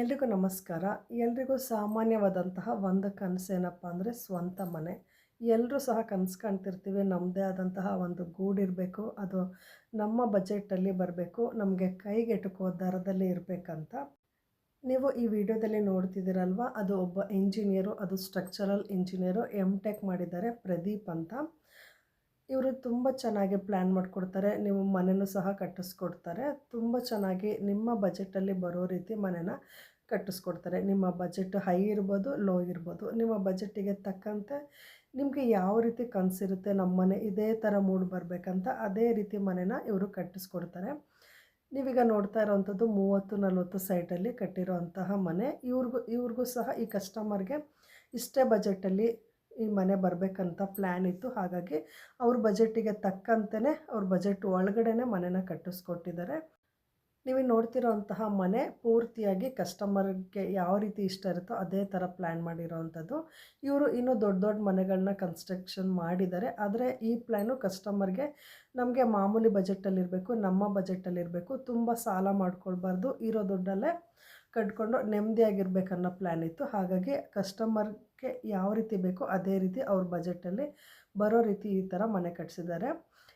ಎಲ್ರಿಗೂ ನಮಸ್ಕಾರ. ಎಲ್ರಿಗೂ ಸಾಮಾನ್ಯವಾದಂತಹ ಒಂದು ಕನಸು ಏನಪ್ಪ ಅಂದರೆ ಸ್ವಂತ ಮನೆ. ಎಲ್ಲರೂ ಸಹ ಕನಸು ಕಾಣ್ತಿರ್ತೀವಿ ನಮ್ಮದೇ ಆದಂತಹ ಒಂದು ಗೂಡಿರಬೇಕು ಅದು ನಮ್ಮ ಬಜೆಟಲ್ಲಿ ಬರಬೇಕು, ನಮಗೆ ಕೈಗೆಟುಕುವ ದರದಲ್ಲಿ ಇರಬೇಕಂತ. ನೀವು ಈ ವಿಡಿಯೋದಲ್ಲಿ ನೋಡ್ತಿದ್ದೀರಲ್ವ, ಅದು ಒಬ್ಬ ಇಂಜಿನಿಯರು, ಅದು ಸ್ಟ್ರಕ್ಚರಲ್ ಇಂಜಿನಿಯರು ಎಂ ಟೆಕ್ ಮಾಡಿದ್ದಾರೆ ಪ್ರದೀಪ್ ಅಂತ. ಇವರು ತುಂಬ ಚೆನ್ನಾಗಿ ಪ್ಲ್ಯಾನ್ ಮಾಡಿಕೊಡ್ತಾರೆ, ನೀವು ಮನೆಯೂ ಸಹ ಕಟ್ಟಿಸ್ಕೊಡ್ತಾರೆ. ತುಂಬ ಚೆನ್ನಾಗಿ ನಿಮ್ಮ ಬಜೆಟಲ್ಲಿ ಬರೋ ರೀತಿ ಮನೆನ ಕಟ್ಟಿಸ್ಕೊಡ್ತಾರೆ. ನಿಮ್ಮ ಬಜೆಟ್ ಹೈ ಇರ್ಬೋದು ಲೋ ಇರ್ಬೋದು. ನಿಮ್ಮ ಬಜೆಟ್ಟಿಗೆ ತಕ್ಕಂತೆ ನಿಮಗೆ ಯಾವ ರೀತಿ ಕನಸಿರುತ್ತೆ ನಮ್ಮ ಮನೆ, ಇದೇ ಥರ ಮೂಡ್ ಬರಬೇಕಂತ ಅದೇ ರೀತಿ ಮನೆನ ಇವರು ಕಟ್ಟಿಸ್ಕೊಡ್ತಾರೆ. ನೀವೀಗ ನೋಡ್ತಾ ಇರೋವಂಥದ್ದು ಮೂವತ್ತು, ನಲವತ್ತು ಸೈಟಲ್ಲಿ ಕಟ್ಟಿರೋವಂತಹ ಮನೆ. ಇವ್ರಿಗೂ ಇವ್ರಿಗೂ ಸಹ ಈ ಕಸ್ಟಮರ್ಗೆ ಇಷ್ಟೇ ಬಜೆಟಲ್ಲಿ ಈ ಮನೆ ಬರಬೇಕಂತ ಪ್ಲ್ಯಾನ್ ಇತ್ತು. ಹಾಗಾಗಿ ಅವ್ರ ಬಜೆಟಿಗೆ ತಕ್ಕಂತೆಯೇ ಅವ್ರ ಬಜೆಟ್ ಒಳಗಡೆನೆ ಮನೆನ ಕಟ್ಟಿಸ್ಕೊಟ್ಟಿದ್ದಾರೆ. ನೀವು ನೋಡ್ತಿರೋ ಅಂತಹ ಮನೆ ಪೂರ್ತಿಯಾಗಿ ಕಸ್ಟಮರ್ಗೆ ಯಾವ ರೀತಿ ಇಷ್ಟ ಇರುತ್ತೋ ಅದೇ ಥರ ಪ್ಲ್ಯಾನ್ ಮಾಡಿರೋವಂಥದ್ದು ಇವರು ಇನ್ನೂ ದೊಡ್ಡ ದೊಡ್ಡ ಮನೆಗಳನ್ನ ಕನ್ಸ್ಟ್ರಕ್ಷನ್ ಮಾಡಿದ್ದಾರೆ. ಆದರೆ ಈ ಪ್ಲ್ಯಾನು ಕಸ್ಟಮರ್ಗೆ ನಮಗೆ ಮಾಮೂಲಿ ಬಜೆಟಲ್ಲಿರಬೇಕು ನಮ್ಮ ಬಜೆಟಲ್ಲಿರಬೇಕು ತುಂಬ ಸಾಲ ಮಾಡ್ಕೊಳ್ಬಾರ್ದು, ಇರೋ ದುಡ್ಡಲ್ಲೇ ಕಟ್ಕೊಂಡು ನೆಮ್ಮದಿಯಾಗಿರ್ಬೇಕನ್ನೋ ಪ್ಲ್ಯಾನ್ ಇತ್ತು. ಹಾಗಾಗಿ ಕಸ್ಟಮರ್ಗೆ ಯಾವ ರೀತಿ ಬೇಕೋ ಅದೇ ರೀತಿ ಅವ್ರ ಬಜೆಟಲ್ಲಿ ಬರೋ ರೀತಿ ಈ ಥರ ಮನೆ ಕಟ್ಸಿದ್ದಾರೆ.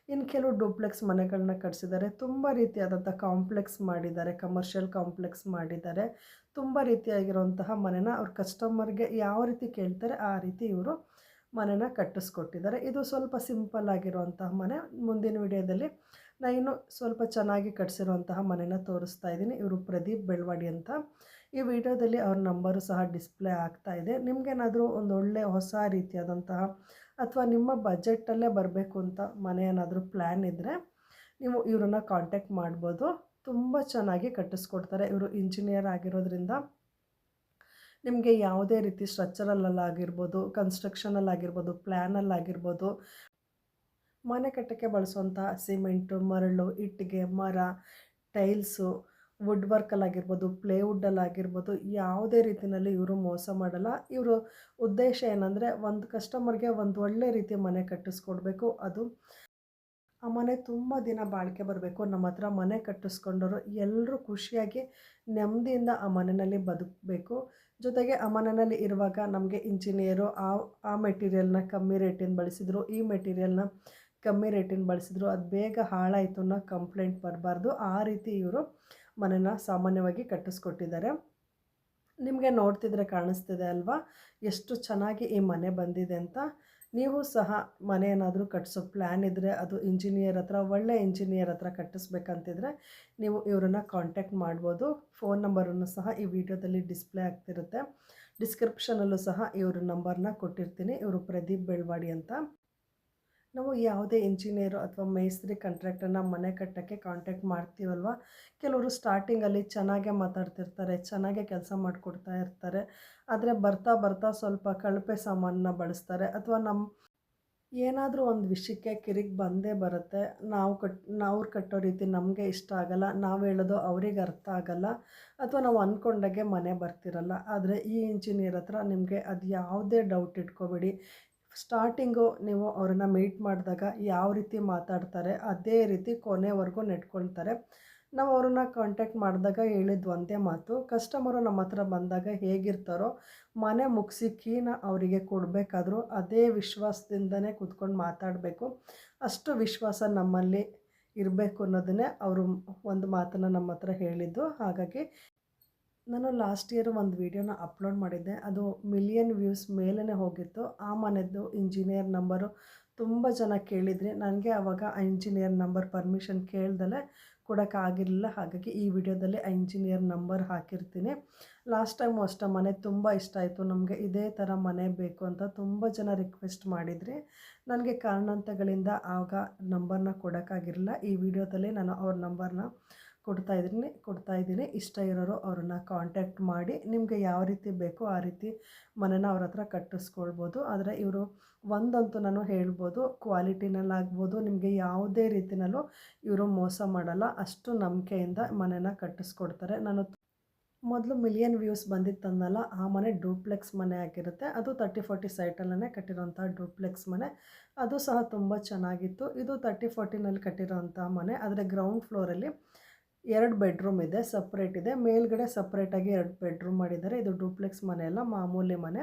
ಇನ್ನು ಕೆಲವು ಡೂಪ್ಲೆಕ್ಸ್ ಮನೆಗಳನ್ನ ಕಟ್ಸಿದ್ದಾರೆ. ತುಂಬ ರೀತಿಯಾದಂಥ ಕಾಂಪ್ಲೆಕ್ಸ್ ಮಾಡಿದ್ದಾರೆ, ಕಮರ್ಷಿಯಲ್ ಕಾಂಪ್ಲೆಕ್ಸ್ ಮಾಡಿದ್ದಾರೆ. ತುಂಬ ರೀತಿಯಾಗಿರುವಂತಹ ಮನೆನ ಅವ್ರ ಕಸ್ಟಮರ್ಗೆ ಯಾವ ರೀತಿ ಕೇಳ್ತಾರೆ ಆ ರೀತಿ ಇವರು ಮನೆನ ಕಟ್ಟಿಸ್ಕೊಟ್ಟಿದ್ದಾರೆ. ಇದು ಸ್ವಲ್ಪ ಸಿಂಪಲ್ ಆಗಿರುವಂತಹ ಮನೆ. ಮುಂದಿನ ವಿಡಿಯೋದಲ್ಲಿ ನಾನು ಇನ್ನು ಸ್ವಲ್ಪ ಚೆನ್ನಾಗಿ ಕಟ್ಸಿರುವಂತಹ ಮನೆನ ತೋರಿಸ್ತಾ ಇದ್ದೀನಿ. ಇವರು ಪ್ರದೀಪ್ ಬೆಳವಾಡಿ ಅಂತ. ಈ ವಿಡಿಯೋದಲ್ಲಿ ಅವ್ರ ನಂಬರು ಸಹ ಡಿಸ್ಪ್ಲೇ ಆಗ್ತಾ ಇದೆ. ನಿಮಗೇನಾದರೂ ಒಂದು ಒಳ್ಳೆ ಹೊಸ ರೀತಿಯಾದಂತಹ ಅಥವಾ ನಿಮ್ಮ ಬಜೆಟಲ್ಲೇ ಬರಬೇಕು ಅಂತ ಮನೆ ಏನಾದರೂ ಪ್ಲ್ಯಾನ್ ಇದ್ದರೆ ನೀವು ಇವರನ್ನ ಕಾಂಟ್ಯಾಕ್ಟ್ ಮಾಡ್ಬೋದು. ತುಂಬ ಚೆನ್ನಾಗಿ ಕಟ್ಟಿಸ್ಕೊಡ್ತಾರೆ. ಇವರು ಇಂಜಿನಿಯರ್ ಆಗಿರೋದ್ರಿಂದ ನಿಮಗೆ ಯಾವುದೇ ರೀತಿ ಸ್ಟ್ರಕ್ಚರಲ್ಲಾಗಿರ್ಬೋದು ಕನ್ಸ್ಟ್ರಕ್ಷನಲ್ಲಾಗಿರ್ಬೋದು ಪ್ಲ್ಯಾನಲ್ಲಾಗಿರ್ಬೋದು ಮನೆ ಕಟ್ಟಕ್ಕೆ ಬಳಸುವಂಥ ಸಿಮೆಂಟು ಮರಳು, ಇಟ್ಟಿಗೆ, ಮರ ಟೈಲ್ಸು ವುಡ್ ವರ್ಕಲ್ಲಾಗಿರ್ಬೋದು ಪ್ಲೇವುಡ್ಡಲ್ಲಾಗಿರ್ಬೋದು ಯಾವುದೇ ರೀತಿಯಲ್ಲಿ ಇವರು ಮೋಸ ಮಾಡಲ್ಲ. ಇವರು ಉದ್ದೇಶ ಏನಂದರೆ ಒಂದು ಕಸ್ಟಮರ್ಗೆ ಒಂದು ಒಳ್ಳೆ ರೀತಿಯ ಮನೆ ಕಟ್ಟಿಸ್ಕೊಡ್ಬೇಕು. ಅದು ಆ ಮನೆ ತುಂಬ ದಿನ ಬಾಳಿಕೆ ಬರಬೇಕು. ನಮ್ಮ ಹತ್ರ ಮನೆ ಕಟ್ಟಿಸ್ಕೊಂಡವರು ಎಲ್ಲರೂ ಖುಷಿಯಾಗಿ ನೆಮ್ಮದಿಯಿಂದ ಆ ಮನೆಯಲ್ಲಿ ಬದುಕಬೇಕು. ಜೊತೆಗೆ ಆ ಮನೆಯಲ್ಲಿ ಇರುವಾಗ ನಮಗೆ ಇಂಜಿನಿಯರು ಆ ಆ ಮೆಟೀರಿಯಲ್ನ ಕಮ್ಮಿ ರೇಟಿನ ಬಳಸಿದ್ರು, ಈ ಮೆಟೀರಿಯಲ್ನ ಕಮ್ಮಿ ರೇಟಿನ ಬಳಸಿದ್ರು, ಅದು ಬೇಗ ಹಾಳಾಯಿತು ಅನ್ನೋ ಕಂಪ್ಲೇಂಟ್ ಬರಬಾರ್ದು. ಆ ರೀತಿ ಇವರು ಮನೆನ ಸಾಮಾನ್ಯವಾಗಿ ಕಟ್ಟಿಸ್ಕೊಟ್ಟಿದ್ದಾರೆ. ನಿಮಗೆ ನೋಡ್ತಿದ್ರೆ ಕಾಣಿಸ್ತಿದೆ ಅಲ್ವಾ? ಎಷ್ಟು ಚೆನ್ನಾಗಿ ಈ ಮನೆ ಬಂದಿದೆ ಅಂತ. ನೀವು ಸಹ ಮನೆ ಏನಾದರೂ ಕಟ್ಟಿಸೋ ಪ್ಲ್ಯಾನ್ ಇದ್ದರೆ ಅದು ಇಂಜಿನಿಯರ್ ಹತ್ರ, ಒಳ್ಳೆ ಇಂಜಿನಿಯರ್ ಹತ್ರ ಕಟ್ಟಿಸ್ಬೇಕಂತಿದ್ರೆ ನೀವು ಇವರನ್ನು ಕಾಂಟ್ಯಾಕ್ಟ್ ಮಾಡ್ಬೋದು. ಫೋನ್ ನಂಬರನ್ನು ಸಹ ಈ ವಿಡಿಯೋದಲ್ಲಿ ಡಿಸ್ಪ್ಲೇ ಆಗ್ತಿರುತ್ತೆ. ಡಿಸ್ಕ್ರಿಪ್ಷನಲ್ಲೂ ಸಹ ಇವ್ರ ನಂಬರ್ನ ಕೊಟ್ಟಿರ್ತೀನಿ. ಇವರು ಪ್ರದೀಪ್ ಬೆಳ್ವಾಡಿ ಅಂತ. ನಾವು ಯಾವುದೇ ಇಂಜಿನಿಯರು ಅಥವಾ ಮೇಸ್ತ್ರಿ ಕಂಟ್ರಾಕ್ಟರ್ನ ಮನೆ ಕಟ್ಟೋಕ್ಕೆ ಕಾಂಟ್ಯಾಕ್ಟ್ ಮಾಡ್ತೀವಲ್ವ? ಕೆಲವರು ಸ್ಟಾರ್ಟಿಂಗಲ್ಲಿ ಚೆನ್ನಾಗೇ ಮಾತಾಡ್ತಿರ್ತಾರೆ, ಚೆನ್ನಾಗೇ ಕೆಲಸ ಮಾಡಿಕೊಡ್ತಾ ಇರ್ತಾರೆ. ಆದರೆ ಬರ್ತಾ ಬರ್ತಾ ಸ್ವಲ್ಪ ಕಳಪೆ ಸಾಮಾನನ್ನ ಬಳಸ್ತಾರೆ. ಅಥವಾ ನಮ್ಮ ಏನಾದರೂ ಒಂದು ವಿಷಯಕ್ಕೆ ಕಿರಿಕ್ ಬಂದೇ ಬರುತ್ತೆ. ನಾವು ಕಟ್ ನಾವು ಕಟ್ಟೋ ರೀತಿ ನಮಗೆ ಇಷ್ಟ ಆಗಲ್ಲ, ನಾವು ಹೇಳೋದು ಅವ್ರಿಗೆ ಅರ್ಥ ಆಗಲ್ಲ, ಅಥವಾ ನಾವು ಅಂದ್ಕೊಂಡಾಗೆ ಮನೆ ಬರ್ತಿರಲ್ಲ. ಆದರೆ ಈ ಇಂಜಿನಿಯರ್ ಹತ್ರ ನಿಮಗೆ ಅದು ಯಾವುದೇ ಡೌಟ್ ಇಟ್ಕೋಬೇಡಿ. ಸ್ಟಾರ್ಟಿಂಗು ನೀವು ಅವ್ರನ್ನ ಮೀಟ್ ಮಾಡಿದಾಗ ಯಾವ ರೀತಿ ಮಾತಾಡ್ತಾರೆ, ಅದೇ ರೀತಿ ಕೊನೆವರೆಗೂ ನೆಟ್ಕೊಳ್ತಾರೆ ನಾವು ಅವ್ರನ್ನ ಕಾಂಟ್ಯಾಕ್ಟ್ ಮಾಡಿದಾಗ ಹೇಳಿದ್ದು ಒಂದೇ ಮಾತು ಕಸ್ಟಮರು ನಮ್ಮ ಹತ್ರ ಬಂದಾಗ ಹೇಗಿರ್ತಾರೋ, ಮನೆ ಮುಗಿಸಿ ಕೀನ ಅವರಿಗೆ ಕೊಡಬೇಕಾದ್ರೂ ಅದೇ ವಿಶ್ವಾಸದಿಂದನೇ ಕೂತ್ಕೊಂಡು ಮಾತಾಡಬೇಕು. ಅಷ್ಟು ವಿಶ್ವಾಸ ನಮ್ಮಲ್ಲಿ ಇರಬೇಕು ಅನ್ನೋದನ್ನೇ ಅವರು ಒಂದು ಮಾತನ್ನು ನಮ್ಮ ಹತ್ರ ಹೇಳಿದ್ದು. ಹಾಗಾಗಿ ನಾನು ಲಾಸ್ಟ್ ಇಯರ್ ಒಂದು ವೀಡಿಯೋನ ಅಪ್ಲೋಡ್ ಮಾಡಿದ್ದೆ. ಅದು ಮಿಲಿಯನ್ ವ್ಯೂಸ್ ಮೇಲೇ ಹೋಗಿತ್ತು. ಆ ಮನೆಯದ್ದು ಇಂಜಿನಿಯರ್ ನಂಬರು ತುಂಬ ಜನ ಕೇಳಿದ್ರಿ. ನನಗೆ ಆವಾಗ ಆ ಇಂಜಿನಿಯರ್ ನಂಬರ್ ಪರ್ಮಿಷನ್ ಕೇಳ್ದಲೇ ಕೊಡೋಕ್ಕಾಗಿರಲಿಲ್ಲ ಹಾಗಾಗಿ ಈ ವಿಡಿಯೋದಲ್ಲಿ ಆ ಇಂಜಿನಿಯರ್ ನಂಬರ್ ಹಾಕಿರ್ತೀನಿ. ಲಾಸ್ಟ್ ಟೈಮು ಅಷ್ಟೇ ಮನೆ ತುಂಬ ಇಷ್ಟ ಆಯಿತು. ನಮಗೆ ಇದೇ ಥರ ಮನೆ ಬೇಕು ಅಂತ ತುಂಬ ಜನ ರಿಕ್ವೆಸ್ಟ್ ಮಾಡಿದ್ರಿ. ನನಗೆ ಕಾರಣಾಂತಗಳಿಂದ ಆಗ ನಂಬರ್ನ ಕೊಡೋಕ್ಕಾಗಿರಲಿಲ್ಲ ಈ ವಿಡಿಯೋದಲ್ಲಿ ನಾನು ಅವ್ರ ನಂಬರ್ನ ಕೊಡ್ತಾ ಇದ್ದೀನಿ ಕೊಡ್ತಾ ಇದ್ದೀನಿ. ಇಷ್ಟ ಇರೋರು ಅವ್ರನ್ನ ಕಾಂಟ್ಯಾಕ್ಟ್ ಮಾಡಿ, ನಿಮಗೆ ಯಾವ ರೀತಿ ಬೇಕೋ ಆ ರೀತಿ ಮನೆನ ಅವ್ರ ಹತ್ರ ಕಟ್ಟಿಸ್ಕೊಳ್ಬೋದು. ಆದರೆ ಇವರು ಒಂದಂತೂ ನಾನು ಹೇಳ್ಬೋದು ಕ್ವಾಲಿಟಿನಲ್ಲಾಗ್ಬೋದು ನಿಮಗೆ ಯಾವುದೇ ರೀತಿನಲ್ಲೂ ಇವರು ಮೋಸ ಮಾಡಲ್ಲ. ಅಷ್ಟು ನಂಬಿಕೆಯಿಂದ ಮನೆನ ಕಟ್ಟಿಸ್ಕೊಡ್ತಾರೆ. ನಾನು ಮೊದಲು ಮಿಲಿಯನ್ ವ್ಯೂಸ್ ಬಂದಿತ್ತಂದಲ್ಲ, ಆ ಮನೆ ಡೂಪ್ಲೆಕ್ಸ್ ಮನೆ ಆಗಿರುತ್ತೆ. ಅದು ತರ್ಟಿ ಫೋರ್ಟಿ ಸೈಟಲ್ಲೇ ಕಟ್ಟಿರೋಂಥ ಡೂಪ್ಲೆಕ್ಸ್ ಮನೆ. ಅದು ಸಹ ತುಂಬ ಚೆನ್ನಾಗಿತ್ತು. ಇದು ತರ್ಟಿ ಫೋರ್ಟಿನಲ್ಲಿ ಕಟ್ಟಿರೋಂಥ ಮನೆ. ಆದರೆ ಗ್ರೌಂಡ್ ಫ್ಲೋರಲ್ಲಿ ಎರಡು ಬೆಡ್ರೂಮ್ ಇದೆ ಸಪ್ರೇಟ್ ಇದೆ. ಮೇಲ್ಗಡೆ ಸಪ್ರೇಟಾಗಿ ಎರಡು ಬೆಡ್ರೂಮ್ ಮಾಡಿದ್ದಾರೆ. ಇದು ಡೂಪ್ಲೆಕ್ಸ್ ಮನೆ ಅಲ್ಲ, ಮಾಮೂಲಿ ಮನೆ.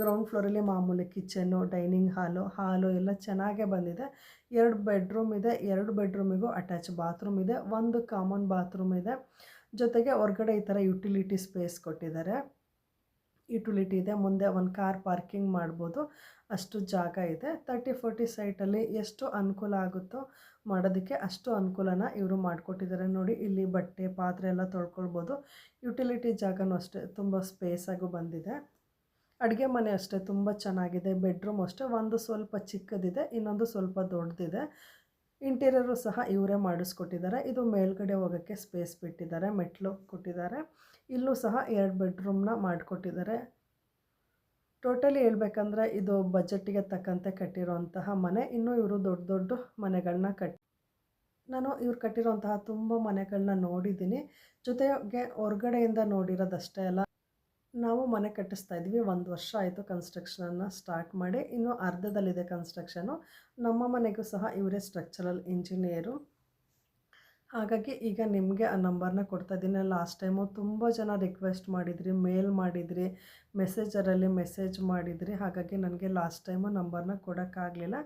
ಗ್ರೌಂಡ್ ಫ್ಲೋರಲ್ಲಿ ಮಾಮೂಲಿ ಕಿಚನ್ನು ಡೈನಿಂಗ್ ಹಾಲು ಹಾಲು ಎಲ್ಲ ಚೆನ್ನಾಗೇ ಬಂದಿದೆ. ಎರಡು ಬೆಡ್ರೂಮ್ ಇದೆ, ಎರಡು ಬೆಡ್ರೂಮಿಗೂ ಅಟ್ಯಾಚ್ ಬಾತ್ರೂಮ್ ಇದೆ. ಒಂದು ಕಾಮನ್ ಬಾತ್ರೂಮ್ ಇದೆ. ಜೊತೆಗೆ ಹೊರ್ಗಡೆ ಈ ಥರ ಯುಟಿಲಿಟಿ ಸ್ಪೇಸ್ ಕೊಟ್ಟಿದ್ದಾರೆ. ಯುಟಿಲಿಟಿ ಇದೆ, ಮುಂದೆ ಒಂದು ಕಾರ್ ಪಾರ್ಕಿಂಗ್ ಮಾಡ್ಬೋದು. ಅಷ್ಟು ಜಾಗ ಇದೆ. ತರ್ಟಿ, ಫೋರ್ಟಿ ಸೈಟಲ್ಲಿ ಎಷ್ಟು ಅನುಕೂಲ ಆಗುತ್ತೋ ಮಾಡೋದಕ್ಕೆ ಅಷ್ಟು ಅನುಕೂಲನ ಇವರು ಮಾಡಿಕೊಟ್ಟಿದ್ದಾರೆ. ನೋಡಿ, ಇಲ್ಲಿ ಬಟ್ಟೆ, ಪಾತ್ರೆ ಎಲ್ಲ ತೊಳ್ಕೊಳ್ಬೋದು. ಯುಟಿಲಿಟಿ ಜಾಗನೂ ಅಷ್ಟೇ, ತುಂಬ ಸ್ಪೇಸಾಗೂ ಬಂದಿದೆ. ಅಡುಗೆ ಮನೆ ಅಷ್ಟೇ, ತುಂಬ ಚೆನ್ನಾಗಿದೆ. ಬೆಡ್ರೂಮ್ ಅಷ್ಟೇ, ಒಂದು ಸ್ವಲ್ಪ ಚಿಕ್ಕದಿದೆ, ಇನ್ನೊಂದು ಸ್ವಲ್ಪ ದೊಡ್ಡದಿದೆ. ಇಂಟೀರಿಯರು ಸಹ ಇವರೇ ಮಾಡಿಸ್ಕೊಟ್ಟಿದ್ದಾರೆ. ಇದು ಮೇಲ್ಗಡೆ ಹೋಗೋಕ್ಕೆ ಸ್ಪೇಸ್ ಬಿಟ್ಟಿದ್ದಾರೆ ಮೆಟ್ಲು ಕೊಟ್ಟಿದ್ದಾರೆ. ಇಲ್ಲೂ ಸಹ ಎರಡು ಬೆಡ್ರೂಮ್ನ ಮಾಡಿಕೊಟ್ಟಿದ್ದಾರೆ. ಟೋಟಲಿ ಹೇಳ್ಬೇಕಂದ್ರೆ ಇದು ಬಜೆಟ್ಟಿಗೆ ತಕ್ಕಂತೆ ಕಟ್ಟಿರೋಂತಹ ಮನೆ. ಇನ್ನೂ ಇವರು ದೊಡ್ಡ ದೊಡ್ಡ ಮನೆಗಳನ್ನ ಕಟ್ ನಾನು ಇವ್ರು ಕಟ್ಟಿರೋಂತಹ ತುಂಬ ಮನೆಗಳನ್ನ ನೋಡಿದ್ದೀನಿ. ಜೊತೆಗೆ ಹೊರ್ಗಡೆಯಿಂದ ನೋಡಿರೋದಷ್ಟೇ ಅಲ್ಲ, ನಾವು ಮನೆ ಕಟ್ಟಿಸ್ತಾ ಇದ್ವಿ ಒಂದು ವರ್ಷ ಆಯಿತು ಕನ್ಸ್ಟ್ರಕ್ಷನನ್ನು ಸ್ಟಾರ್ಟ್ ಮಾಡಿ. ಇನ್ನು ಅರ್ಧದಲ್ಲಿದೆ ಕನ್ಸ್ಟ್ರಕ್ಷನು. ನಮ್ಮ ಮನೆಗೂ ಸಹ ಇವರೇ ಸ್ಟ್ರಕ್ಚರಲ್ ಇಂಜಿನಿಯರು. ಹಾಗಾಗಿ ಈಗ ನಿಮಗೆ ಆ ನಂಬರ್ನ ಕೊಡ್ತಾ ಇದ್ದೀನಿ. ಲಾಸ್ಟ್ ಟೈಮು ತುಂಬ ಜನ ರಿಕ್ವೆಸ್ಟ್ ಮಾಡಿದ್ರಿ, ಮೇಲ್ ಮಾಡಿದ್ರಿ, ಮೆಸೇಜರಲ್ಲಿ ಮೆಸೇಜ್ ಮಾಡಿದ್ರಿ. ಹಾಗಾಗಿ ನನಗೆ ಲಾಸ್ಟ್ ಟೈಮು ನಂಬರ್ನ ಕೊಡೋಕ್ಕಾಗಲಿಲ್ಲ.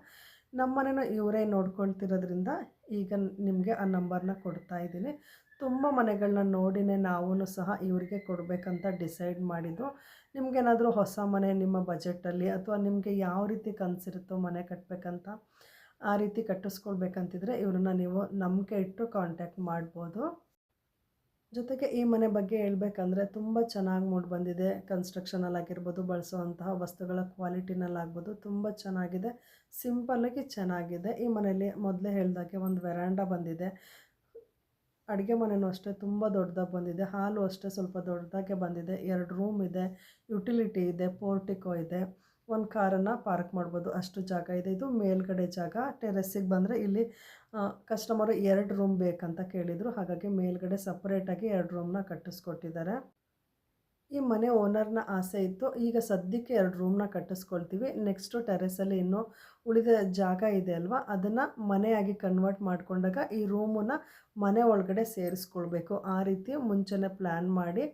ನಮ್ಮ ಮನೇನ ಇವರೇ ನೋಡ್ಕೊಳ್ತಿರೋದ್ರಿಂದ ಈಗ ನಿಮಗೆ ಆ ನಂಬರ್ನ ಕೊಡ್ತಾ ಇದ್ದೀನಿ. ತುಂಬ ಮನೆಗಳನ್ನ ನೋಡಿನೇ ನಾವೂ ಸಹ ಇವರಿಗೆ ಕೊಡಬೇಕಂತ ಡಿಸೈಡ್ ಮಾಡಿದ್ದು. ನಿಮಗೇನಾದರೂ ಹೊಸ ಮನೆ ನಿಮ್ಮ ಬಜೆಟಲ್ಲಿ ಅಥವಾ ನಿಮಗೆ ಯಾವ ರೀತಿ ಕನಸಿರುತ್ತೋ ಮನೆ ಕಟ್ಟಬೇಕಂತ ಆ ರೀತಿ ಕಟ್ಟಿಸ್ಕೊಳ್ಬೇಕಂತಿದ್ರೆ ಇವ್ರನ್ನ ನೀವು ನಂಬಿಕೆ ಇಟ್ಟು ಕಾಂಟ್ಯಾಕ್ಟ್ ಮಾಡ್ಬೋದು. ಜೊತೆಗೆ ಈ ಮನೆ ಬಗ್ಗೆ ಹೇಳಬೇಕಂದ್ರೆ ತುಂಬ ಚೆನ್ನಾಗಿ ಮೂಡ್ ಬಂದಿದೆ. ಕನ್ಸ್ಟ್ರಕ್ಷನಲ್ಲಾಗಿರ್ಬೋದು ಬಳಸುವಂತಹ ವಸ್ತುಗಳ ಕ್ವಾಲಿಟಿನಲ್ಲಾಗ್ಬೋದು ತುಂಬ ಚೆನ್ನಾಗಿದೆ. ಸಿಂಪಲ್ಲಾಗಿ ಚೆನ್ನಾಗಿದೆ. ಈ ಮನೆಯಲ್ಲಿ ಮೊದಲೇ ಹೇಳ್ದಾಗೆ ಒಂದು ವೆರಾಂಡ ಬಂದಿದೆ. ಅಡುಗೆ ಮನೆಯೂ ಅಷ್ಟೇ ತುಂಬ ದೊಡ್ಡದಾಗಿ ಬಂದಿದೆ. ಹಾಲು ಅಷ್ಟೇ ಸ್ವಲ್ಪ ದೊಡ್ಡದಾಗೆ ಬಂದಿದೆ. ಎರಡು ರೂಮ್ ಇದೆ. ಯುಟಿಲಿಟಿ ಇದೆ. ಪೋರ್ಟಿಕೋ ಇದೆ. ಒಂದು ಕಾರನ್ನು ಪಾರ್ಕ್ ಮಾಡ್ಬೋದು. ಅಷ್ಟು ಜಾಗ ಇದೆ. ಇದು ಮೇಲ್ಗಡೆ ಜಾಗ. ಟೆರೆಸ್ಸಿಗೆ ಬಂದರೆ ಇಲ್ಲಿ ಕಸ್ಟಮರು ಎರಡು ರೂಮ್ ಬೇಕಂತ ಕೇಳಿದರು. ಹಾಗಾಗಿ ಮೇಲ್ಗಡೆ ಸಪ್ರೇಟಾಗಿ ಎರಡು ರೂಮ್ನ ಕಟ್ಟಿಸ್ಕೊಟ್ಟಿದ್ದಾರೆ. ಈ ಮನೆ ಓನರ್ನ ಆಸೆ ಇತ್ತು. ಈಗ ಸದ್ಯಕ್ಕೆ ಎರಡು ರೂಮ್ನ ಕಟ್ಟಿಸ್ಕೊಳ್ತೀವಿ. ನೆಕ್ಸ್ಟು ಟೆರೆಸಲ್ಲಿ ಇನ್ನೂ ಉಳಿದ ಜಾಗ ಇದೆ ಅಲ್ವಾ? ಅದನ್ನು ಮನೆಯಾಗಿ ಕನ್ವರ್ಟ್ ಮಾಡಿಕೊಂಡಾಗ ಈ ರೂಮನ್ನು ಮನೆ ಒಳಗಡೆ ಸೇರಿಸ್ಕೊಳ್ಬೇಕು. ಆ ರೀತಿ ಮುಂಚೆನೇ ಪ್ಲ್ಯಾನ್ ಮಾಡಿ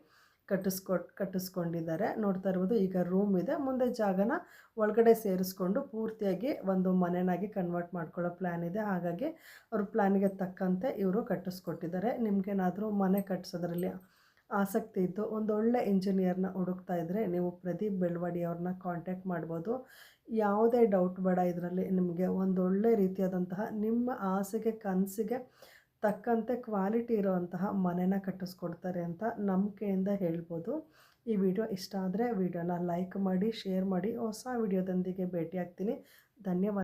ಕಟ್ಟಿಸ್ಕೊ ಕಟ್ಟಿಸ್ಕೊಂಡಿದ್ದಾರೆ. ನೋಡ್ತಾ ಇರ್ಬೋದು ಈಗ ರೂಮ್ ಇದೆ. ಮುಂದೆ ಜಾಗನ ಒಳಗಡೆ ಸೇರಿಸ್ಕೊಂಡು ಪೂರ್ತಿಯಾಗಿ ಒಂದು ಮನೆನಾಗಿ ಕನ್ವರ್ಟ್ ಮಾಡ್ಕೊಳ್ಳೋ ಪ್ಲ್ಯಾನ್ ಇದೆ. ಹಾಗಾಗಿ ಅವ್ರ ಪ್ಲ್ಯಾನಿಗೆ ತಕ್ಕಂತೆ ಇವರು ಕಟ್ಟಿಸ್ಕೊಟ್ಟಿದ್ದಾರೆ. ನಿಮಗೇನಾದರೂ ಮನೆ ಕಟ್ಟಿಸೋದ್ರಲ್ಲಿ ಆಸಕ್ತಿ ಇದ್ದು ಒಂದೊಳ್ಳೆ ಇಂಜಿನಿಯರ್ನ ಹುಡುಕ್ತಾ ಇದ್ದರೆ ನೀವು ಪ್ರದೀಪ್ ಬೆಳ್ವಾಡಿ ಅವ್ರನ್ನ ಕಾಂಟ್ಯಾಕ್ಟ್ ಮಾಡ್ಬೋದು. ಯಾವುದೇ ಡೌಟ್ ಬೇಡ ಇದರಲ್ಲಿ ನಿಮಗೆ ಒಂದೊಳ್ಳೆ ರೀತಿಯಾದಂತಹ ನಿಮ್ಮ ಆಸೆಗೆ, ಕನಸಿಗೆ ತಕ್ಕಂತೆ ಕ್ವಾಲಿಟಿ ಇರುವಂತಹ ಮನೆನ ಕಟ್ಟಿಸ್ಕೊಡ್ತಾರೆ ಅಂತ ನಂಬಿಕೆಯಿಂದ ಹೇಳ್ಬೋದು. ಈ ವಿಡಿಯೋ ಇಷ್ಟ ಆದರೆ ವಿಡಿಯೋನ ಲೈಕ್ ಮಾಡಿ, ಶೇರ್ ಮಾಡಿ. ಹೊಸ ವಿಡಿಯೋದೊಂದಿಗೆ ಭೇಟಿಯಾಗ್ತೀನಿ. ಧನ್ಯವಾದ.